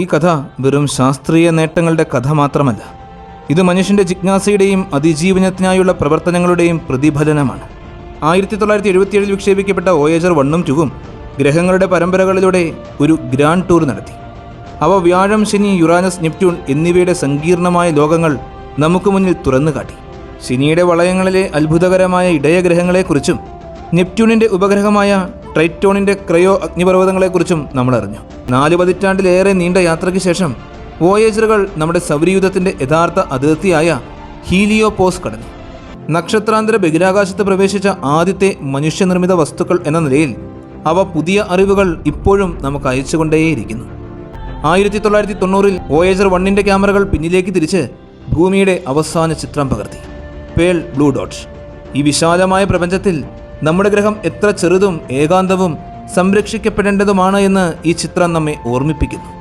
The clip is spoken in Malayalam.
ഈ കഥ വെറും ശാസ്ത്രീയ നേട്ടങ്ങളുടെ കഥ മാത്രമല്ല. ഇത് മനുഷ്യന്റെ ജിജ്ഞാസയുടെയും അതിജീവനത്തിനായുള്ള പ്രവർത്തനങ്ങളുടെയും പ്രതിഫലനമാണ്. ആയിരത്തി തൊള്ളായിരത്തി എഴുപത്തിയേഴിൽ വിക്ഷേപിക്കപ്പെട്ട ഓയേജർ വണ്ണും ടുവും ഗ്രഹങ്ങളുടെ പരമ്പരകളിലൂടെ ഒരു ഗ്രാൻഡ് ടൂർ നടത്തി. അവ വ്യാഴം ശനി യുറാനസ് നെപ്റ്റ്യൂൺ എന്നിവയുടെ സങ്കീർണമായ ലോകങ്ങൾ നമുക്ക് മുന്നിൽ തുറന്നു കാട്ടി. ശനിയുടെ വളയങ്ങളിലെ അത്ഭുതകരമായ ഇടയഗ്രഹങ്ങളെക്കുറിച്ചും നെപ്റ്റ്യൂണിന്റെ ഉപഗ്രഹമായ ട്രൈറ്റോണിന്റെ ക്രയോ അഗ്നിപർവതങ്ങളെക്കുറിച്ചും നമ്മൾ അറിഞ്ഞു നാല് പതിറ്റാണ്ടിലേറെ നീണ്ട യാത്രയ്ക്ക് ശേഷം വോയേജറുകൾ നമ്മുടെ സൗരയുദ്ധത്തിന്റെ യഥാർത്ഥ അതിർത്തിയായ ഹീലിയോപോസ് കടന്നു. നക്ഷത്രാന്തര ബഹിരാകാശത്ത് പ്രവേശിച്ച ആദ്യത്തെ മനുഷ്യനിർമ്മിത വസ്തുക്കൾ എന്ന നിലയിൽ അവ പുതിയ അറിവുകൾ ഇപ്പോഴും നമുക്ക് അയച്ചുകൊണ്ടേയിരിക്കുന്നു. ആയിരത്തി തൊള്ളായിരത്തി തൊണ്ണൂറിൽ വോയേജർ വണ്ണിന്റെ ക്യാമറകൾ പിന്നിലേക്ക് തിരിച്ച് ഭൂമിയുടെ അവസാന ചിത്രം പകർത്തി. പേൾ ബ്ലൂ ഡോട്ട് ഈ വിശാലമായ പ്രപഞ്ചത്തിൽ നമ്മുടെ ഗ്രഹം എത്ര ചെറുതും ഏകാന്തവും സംരക്ഷിക്കപ്പെടേണ്ടതുമാണ് എന്ന് ഈ ചിത്രം നമ്മെ ഓർമ്മിപ്പിക്കുന്നു.